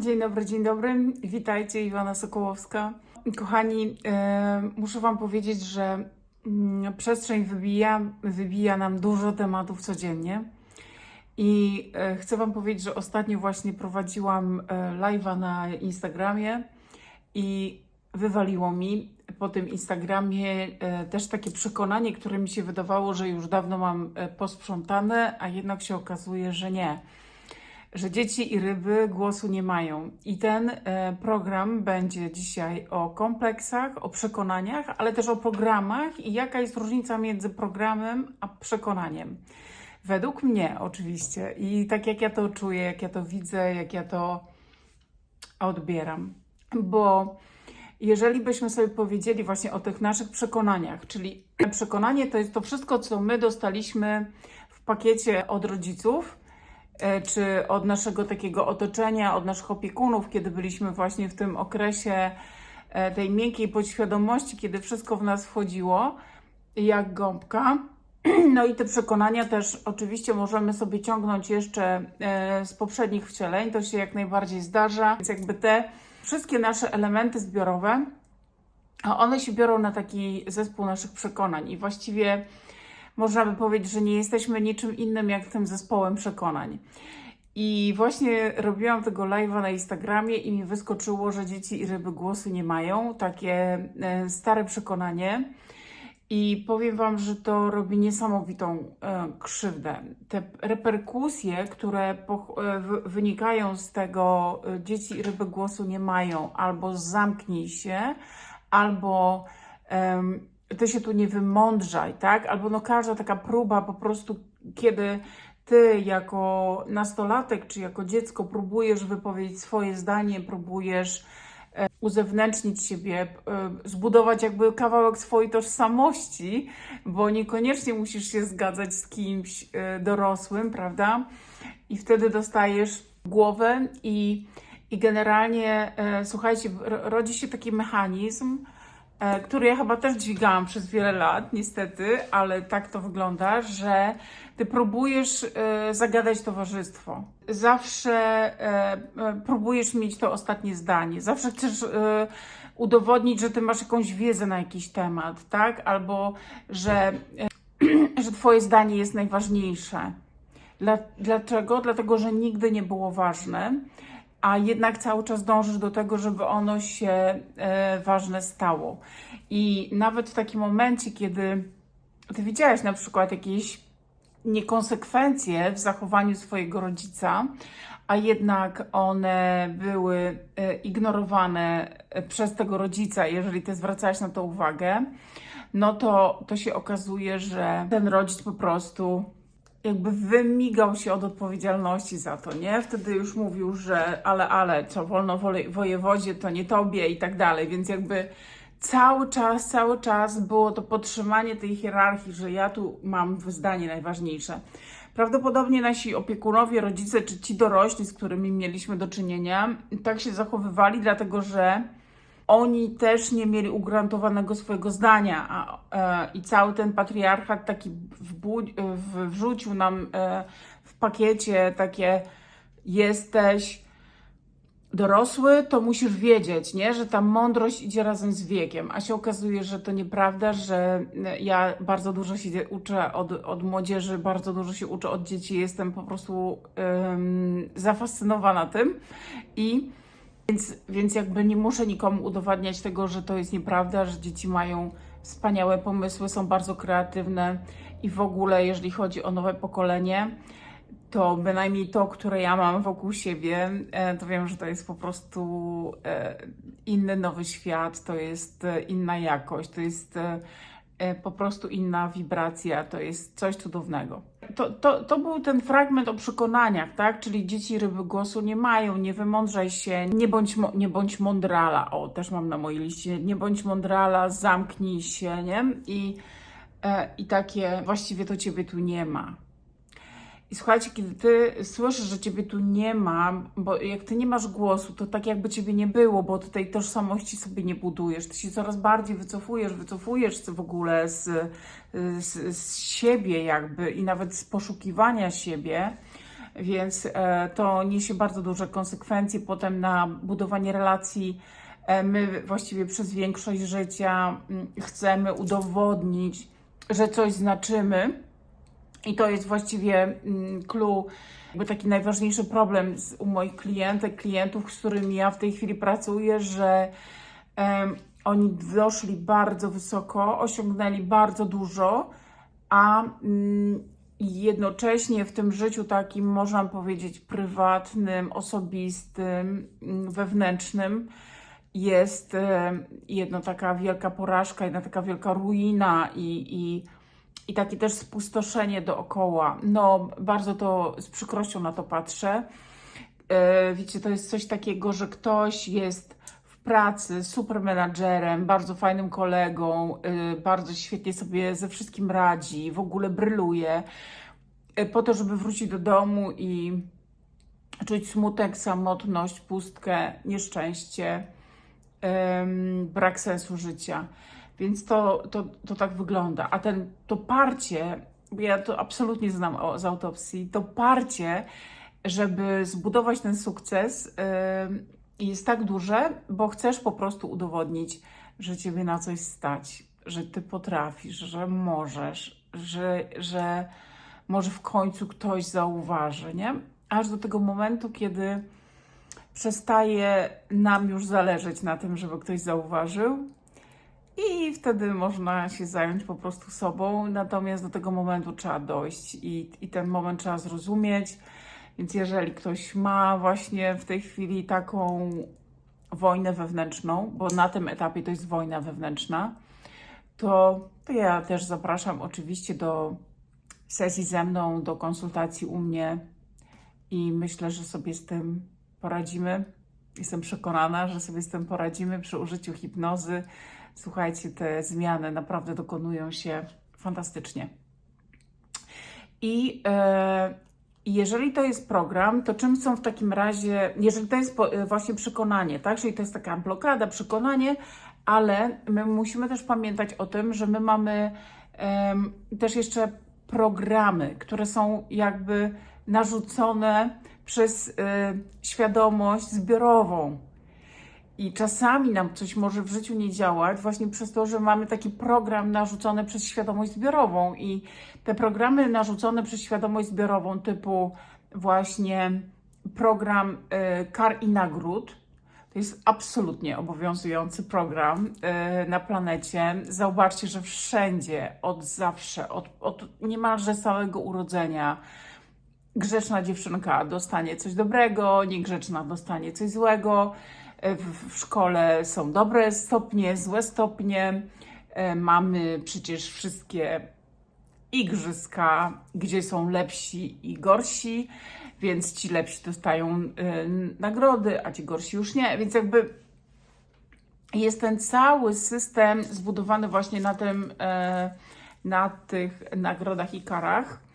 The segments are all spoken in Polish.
Dzień dobry, dzień dobry. Witajcie, Iwana Sokołowska. Kochani, e, muszę Wam powiedzieć, że mm, przestrzeń wybija, wybija nam dużo tematów codziennie. I e, chcę Wam powiedzieć, że ostatnio właśnie prowadziłam e, live'a na Instagramie i wywaliło mi po tym Instagramie e, też takie przekonanie, które mi się wydawało, że już dawno mam e, posprzątane, a jednak się okazuje, że nie że dzieci i ryby głosu nie mają. I ten e, program będzie dzisiaj o kompleksach, o przekonaniach, ale też o programach i jaka jest różnica między programem a przekonaniem. Według mnie oczywiście i tak jak ja to czuję, jak ja to widzę, jak ja to odbieram. Bo jeżeli byśmy sobie powiedzieli właśnie o tych naszych przekonaniach, czyli przekonanie to jest to wszystko, co my dostaliśmy w pakiecie od rodziców, czy od naszego takiego otoczenia, od naszych opiekunów, kiedy byliśmy właśnie w tym okresie e, tej miękkiej podświadomości, kiedy wszystko w nas wchodziło, jak gąbka. No i te przekonania też oczywiście możemy sobie ciągnąć jeszcze e, z poprzednich wcieleń, to się jak najbardziej zdarza. Więc jakby te wszystkie nasze elementy zbiorowe, one się biorą na taki zespół naszych przekonań i właściwie można by powiedzieć, że nie jesteśmy niczym innym jak tym zespołem przekonań. I właśnie robiłam tego live'a na Instagramie i mi wyskoczyło, że dzieci i ryby głosu nie mają. Takie e, stare przekonanie. I powiem Wam, że to robi niesamowitą e, krzywdę. Te reperkusje, które e, wy- wynikają z tego, dzieci i ryby głosu nie mają, albo zamknij się, albo ty się tu nie wymądrzaj, tak? Albo no każda taka próba po prostu, kiedy ty jako nastolatek czy jako dziecko próbujesz wypowiedzieć swoje zdanie, próbujesz e, uzewnętrznić siebie, e, zbudować jakby kawałek swojej tożsamości, bo niekoniecznie musisz się zgadzać z kimś e, dorosłym, prawda? I wtedy dostajesz głowę i, i generalnie, słuchajcie, ro- rodzi się taki mechanizm, który ja chyba też dźwigałam przez wiele lat, niestety, ale tak to wygląda, że ty próbujesz e, zagadać towarzystwo. Zawsze e, e, próbujesz mieć to ostatnie zdanie. Zawsze chcesz e, udowodnić, że ty masz jakąś wiedzę na jakiś temat, tak? Albo że, e, że twoje zdanie jest najważniejsze. Dla, dlaczego? Dlatego, że nigdy nie było ważne, a jednak cały czas dążysz do tego, żeby ono się e, ważne stało. I nawet w takim momencie, kiedy ty widziałaś na przykład jakieś niekonsekwencje w zachowaniu swojego rodzica, a jednak one były e, ignorowane e, przez tego rodzica, jeżeli ty zwracałaś na to uwagę, no to, to się okazuje, że ten rodzic po prostu jakby wymigał się od odpowiedzialności za to, nie? Wtedy już mówił, że ale, ale, co wolno wojewodzie, to nie tobie i tak dalej, więc jakby cały czas, cały czas było to podtrzymanie tej hierarchii, że ja tu mam zdanie najważniejsze. Prawdopodobnie nasi opiekunowie, rodzice czy ci dorośli, z którymi mieliśmy do czynienia, tak się zachowywali, dlatego że oni też nie mieli ugrantowanego swojego zdania a, e, i cały ten patriarchat taki wbudź, w, wrzucił nam e, w pakiecie takie jesteś dorosły, to musisz wiedzieć, nie? że ta mądrość idzie razem z wiekiem, a się okazuje, że to nieprawda, że e, ja bardzo dużo się uczę od, od młodzieży, bardzo dużo się uczę od dzieci, jestem po prostu em, zafascynowana tym i więc, więc jakby nie muszę nikomu udowadniać tego, że to jest nieprawda, że dzieci mają wspaniałe pomysły, są bardzo kreatywne i w ogóle, jeżeli chodzi o nowe pokolenie, to bynajmniej to, które ja mam wokół siebie, e, to wiem, że to jest po prostu e, inny nowy świat, to jest e, inna jakość, to jest po prostu inna wibracja, to jest coś cudownego. To, to, to był ten fragment o przekonaniach, tak? Czyli dzieci ryby głosu nie mają, nie wymądrzaj się, nie bądź, nie bądź mądrala. O, też mam na mojej liście, nie bądź mądrala, zamknij się, nie? I, e, i takie, właściwie to ciebie tu nie ma. I słuchajcie, kiedy ty słyszysz, że ciebie tu nie ma, bo jak ty nie masz głosu, to tak jakby ciebie nie było, bo ty tej tożsamości sobie nie budujesz. Ty się coraz bardziej wycofujesz, wycofujesz w ogóle z, z, z siebie jakby i nawet z poszukiwania siebie, Więc e, to niesie bardzo duże konsekwencje potem na budowanie relacji. E, my właściwie przez większość życia mm, chcemy udowodnić, że coś znaczymy. I to jest właściwie mm, clue, jakby taki najważniejszy problem z, u moich klientek, klientów, z którymi ja w tej chwili pracuję, że em, oni doszli bardzo wysoko, osiągnęli bardzo dużo, a mm, jednocześnie w tym życiu takim, można powiedzieć, prywatnym, osobistym, mm, wewnętrznym, jest e, jedna taka wielka porażka, jedna taka wielka ruina i, i, i takie też spustoszenie dookoła. No, bardzo to z przykrością na to patrzę. E, Wiecie, to jest coś takiego, że ktoś jest w pracy super menadżerem, bardzo fajnym kolegą, e, bardzo świetnie sobie ze wszystkim radzi, w ogóle bryluje, e, po to, żeby wrócić do domu i czuć smutek, samotność, pustkę, nieszczęście, brak sensu życia. Więc to, to, to tak wygląda. A ten, to parcie, bo ja to absolutnie znam o, z autopsji, to parcie, żeby zbudować ten sukces, em, jest tak duże, bo chcesz po prostu udowodnić, że ciebie na coś stać, że ty potrafisz, że możesz, że, że może w końcu ktoś zauważy, nie? Aż do tego momentu, kiedy przestaje nam już zależeć na tym, żeby ktoś zauważył. I wtedy można się zająć po prostu sobą, natomiast do tego momentu trzeba dojść i, i ten moment trzeba zrozumieć. Więc jeżeli ktoś ma właśnie w tej chwili taką wojnę wewnętrzną, bo na tym etapie to jest wojna wewnętrzna, to, to ja też zapraszam oczywiście do sesji ze mną, do konsultacji u mnie i myślę, że sobie z tym poradzimy. Jestem przekonana, że sobie z tym poradzimy przy użyciu hipnozy. Słuchajcie, te zmiany naprawdę dokonują się fantastycznie. I e, jeżeli to jest program, to czym są w takim razie, jeżeli to jest po, e, właśnie przekonanie, tak? Czyli to jest taka blokada, przekonanie, ale my musimy też pamiętać o tym, że my mamy em, też jeszcze programy, które są jakby narzucone przez y, świadomość zbiorową. I czasami nam coś może w życiu nie działać, właśnie przez to, że mamy taki program narzucony przez świadomość zbiorową. I te programy narzucone przez świadomość zbiorową, typu właśnie program y, kar i nagród, to jest absolutnie obowiązujący program y, na planecie. Zauważcie, że wszędzie, od zawsze, od, od niemalże całego urodzenia, grzeczna dziewczynka dostanie coś dobrego, niegrzeczna dostanie coś złego. W, w szkole są dobre stopnie, złe stopnie. E, Mamy przecież wszystkie igrzyska, gdzie są lepsi i gorsi, więc ci lepsi dostają y, nagrody, a ci gorsi już nie. Więc jakby jest ten cały system zbudowany właśnie na tym, e, na tych nagrodach i karach.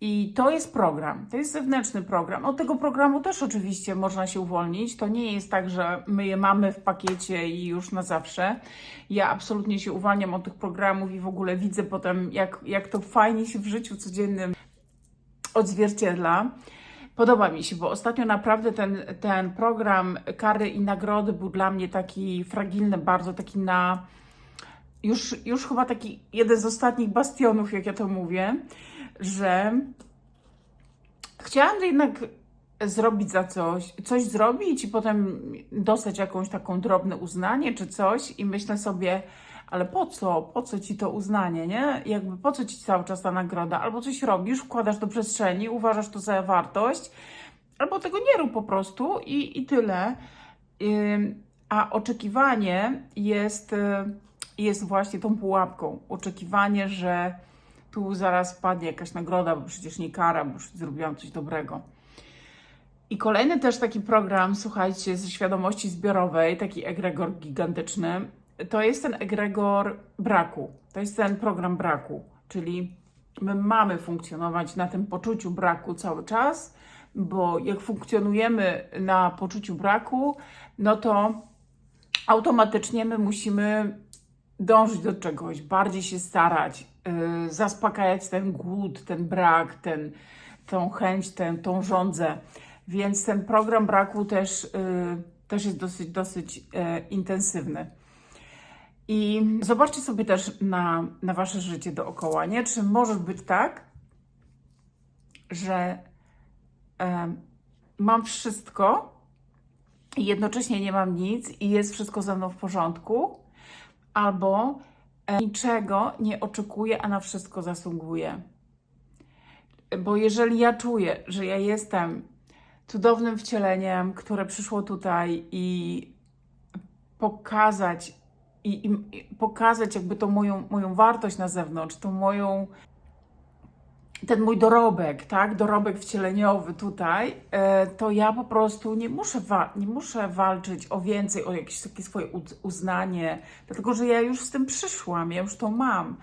I to jest program, to jest zewnętrzny program. Od tego programu też oczywiście można się uwolnić. To nie jest tak, że my je mamy w pakiecie i już na zawsze. Ja absolutnie się uwalniam od tych programów i w ogóle widzę potem, jak, jak to fajnie się w życiu codziennym odzwierciedla. Podoba mi się, bo ostatnio naprawdę ten, ten program kary i nagrody był dla mnie taki fragilny, bardzo taki na. Już, już chyba taki jeden z ostatnich bastionów, jak ja to mówię, że chciałam jednak zrobić za coś, coś zrobić i potem dostać jakąś taką drobne uznanie czy coś i myślę sobie, ale po co, po co ci to uznanie, nie? Jakby po co ci cały czas ta nagroda? Albo coś robisz, wkładasz do przestrzeni, uważasz to za wartość, albo tego nie rób po prostu i, i tyle. Ym, a oczekiwanie jest, y, jest właśnie tą pułapką. Oczekiwanie, że tu zaraz padnie jakaś nagroda, bo przecież nie kara, bo już zrobiłam coś dobrego. I kolejny też taki program, słuchajcie, ze świadomości zbiorowej, taki egregor gigantyczny, to jest ten egregor braku. To jest ten program braku, czyli my mamy funkcjonować na tym poczuciu braku cały czas, bo jak funkcjonujemy na poczuciu braku, no to automatycznie my musimy dążyć do czegoś, bardziej się starać, yy, zaspokajać ten głód, ten brak, ten, tą chęć, tę, tą żądzę. Więc ten program braku też, y, też jest dosyć, dosyć y, intensywny. I zobaczcie sobie też na, na wasze życie dookoła, nie? Czy może być tak, że em, mam wszystko i jednocześnie nie mam nic i jest wszystko ze mną w porządku, albo e, niczego nie oczekuję, a na wszystko zasługuję. Bo jeżeli ja czuję, że ja jestem cudownym wcieleniem, które przyszło tutaj i pokazać i, i, pokazać jakby tą moją, moją wartość na zewnątrz, tą moją ten mój dorobek, tak, dorobek wcieleniowy tutaj, e, to ja po prostu nie muszę, nie muszę walczyć o więcej, o jakieś takie swoje uz- uznanie, dlatego że ja już z tym przyszłam, ja już to mam.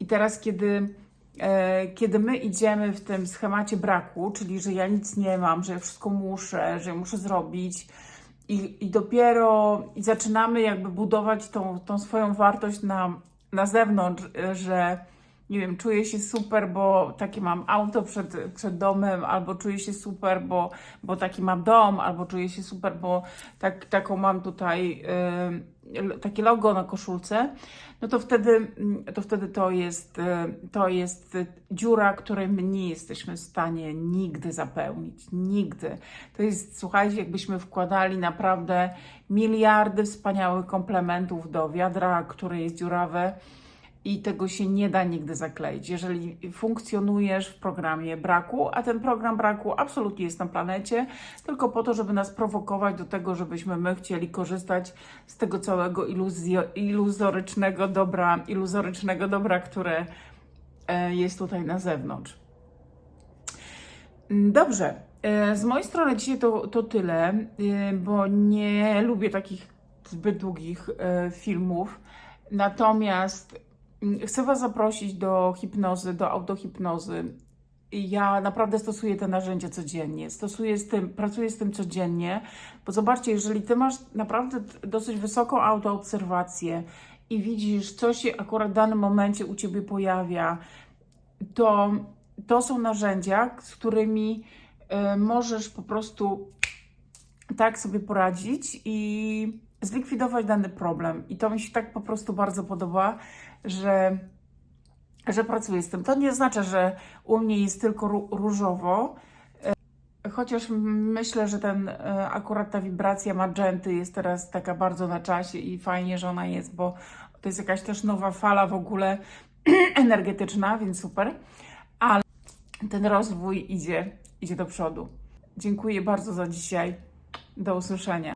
I teraz, kiedy, e, kiedy my idziemy w tym schemacie braku, czyli że ja nic nie mam, że ja wszystko muszę, że ja muszę zrobić, i, i dopiero i zaczynamy jakby budować tą, tą swoją wartość na, na zewnątrz, e, że nie wiem, czuję się super, bo takie mam auto przed, przed domem, albo czuję się super, bo, bo taki mam dom, albo czuję się super, bo tak, taką mam tutaj y, takie logo na koszulce, no to wtedy mm, to, wtedy to, jest, y, to jest dziura, której my nie jesteśmy w stanie nigdy zapełnić. Nigdy. To jest, słuchajcie, jakbyśmy wkładali naprawdę miliardy wspaniałych komplementów do wiadra, które jest dziurawe i tego się nie da nigdy zakleić. Jeżeli funkcjonujesz w programie braku, a ten program braku absolutnie jest na planecie, tylko po to, żeby nas prowokować do tego, żebyśmy my chcieli korzystać z tego całego iluzjo, iluzorycznego dobra, iluzorycznego dobra, które e, jest tutaj na zewnątrz. Dobrze. E, Z mojej strony dzisiaj to, to tyle, e, bo nie lubię takich zbyt długich filmów. Natomiast chcę Was zaprosić do hipnozy, do autohipnozy. Ja naprawdę stosuję te narzędzia codziennie. Stosuję z tym, pracuję z tym codziennie, bo zobaczcie, jeżeli Ty masz naprawdę dosyć wysoką autoobserwację i widzisz, co się akurat w danym momencie u Ciebie pojawia, to to są narzędzia, z którymi e, możesz po prostu tak sobie poradzić i zlikwidować dany problem. I to mi się tak po prostu bardzo podoba, że, że pracuję z tym. To nie oznacza, że u mnie jest tylko ró- różowo, e, chociaż myślę, że ten e, akurat ta wibracja magenty jest teraz taka bardzo na czasie i fajnie, że ona jest, bo to jest jakaś też nowa fala w ogóle energetyczna, więc super. Ale ten rozwój idzie, idzie do przodu. Dziękuję bardzo za dzisiaj. Do usłyszenia.